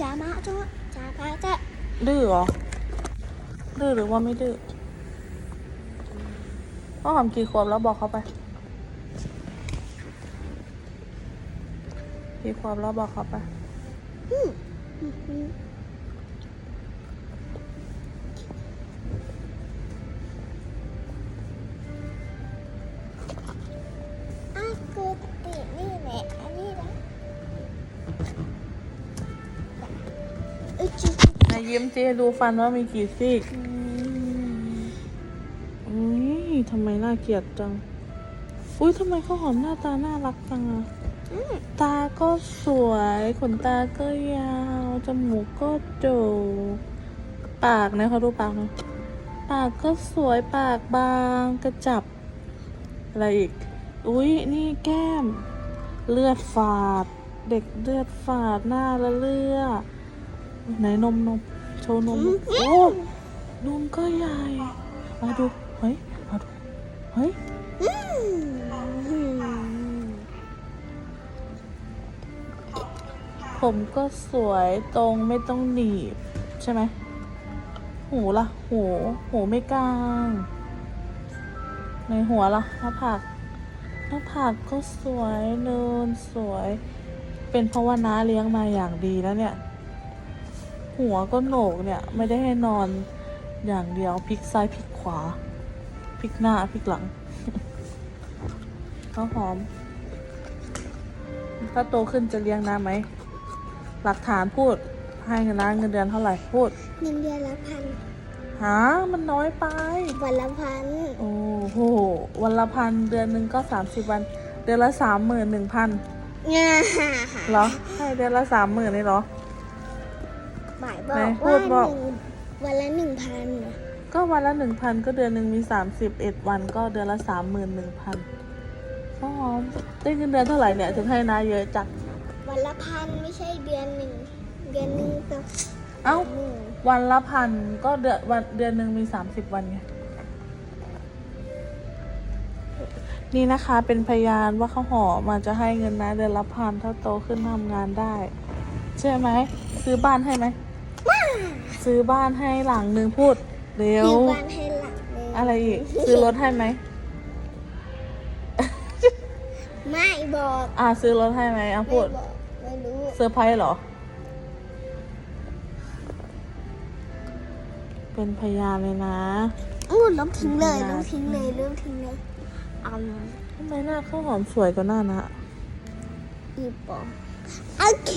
จะมาจ้ะจะมาจ้ะดื้อเหรอ ดื้อหรือว่าไม่ดื้อพ่อหอมกี่ขวบแล้วบอกเขาไป กี่ขวบแล้วบอกเขาไป นายยิ้มเจดูฟันว่ามีกี่ซี่อุ้ยทำไมน่าเกลียดจัง อุ้ยทำไมข้าวหอมหน้าตาน่ารักจังอะตาก็สวยขนตาก็ยาว จมูกก็โด่งปากนะเขาดูปากนะปากก็สวยปากบางกระจับ อะไรอีก อุ้ยนี่แก้ม เลือดฝาด เด็กเลือดฝาดหน้าละเลือด ไหนนมนมโชว์นม โอ้นมก็ใหญ่มาดู เฮ้ยมาดู เฮ้ยอืมผมก็สวยตรงไม่ต้องหนีบ ใช่ไหม หูล่ะ หูหูไม่กลางในหัวล่ะหน้าผากหน้าผากก็สวยเนินสวย เป็นเพราะว่าน้าเลี้ยงมาอย่างดีแล้วเนี่ย หัวก็โหนกเนี่ย ไม่ได้ให้นอนอย่างเดียวพลิกซ้ายพลิกขวาพลิกหน้าพลิกหลังข้าวหอม ถ้าโตขึ้นจะเลี้ยงน้าไหม หลักฐานพูดให้เงินน้าเงินเดือนเท่าไหร่พูดเงินเดือนละพันหามันน้อยไป วันละพันโอ้โห วันละพันเดือนหนึ่งก็สามสิบวัน เดือนละสามหมื่นหนึ่งพันงาเหรอ ให้เดือนละสามหมื่นเลยเหรอ หมายบอไหนกพูว่าดหบอก นึ่งวันละหนึ่งพันก็วันละหนึ่งพันก็เดือนหนึ่งมีสามสิบเอ็ดวันก็เดือนละสามหมื่นหนึ่งพันก็หอมได้เงินเดือนเท่าไหร่เนี่ยถึงให้นาเยอะจังวันละพันไม่ใช่เดือนหนึ่งเดือนหนึ่งก็เอ้า หนึ่งวันละพันก็เดือนวันเดือนหนึ่งมีสามสิบวันไง นี่นะคะเป็นพยานว่าข้าวหอมมาจะให้เงินนะเดือนละพันถ้าโตขึ้นทำงานได้ ใช่ไหม ซื้อบ้านให้ไหม ซื้อบ้านให้หลังหนึ่งพูดเร็วมีบ้านให้หลังหนึ่งอะไรอีก ซื้อรถให้ไหม ไม่บอกอ่าซื้อรถให้ไหมอะไม่พูดบอกไม่รู้เซอร์ไพรส์เหรอ เป็นพยานเลยนะอู้ลบทิ้งเลยไม่ลได้บทิ้งเลยลบทิ้งเลยเอาทำไมหน้าข้าวหอมสวยกว่าหน้านะอีปอโอเค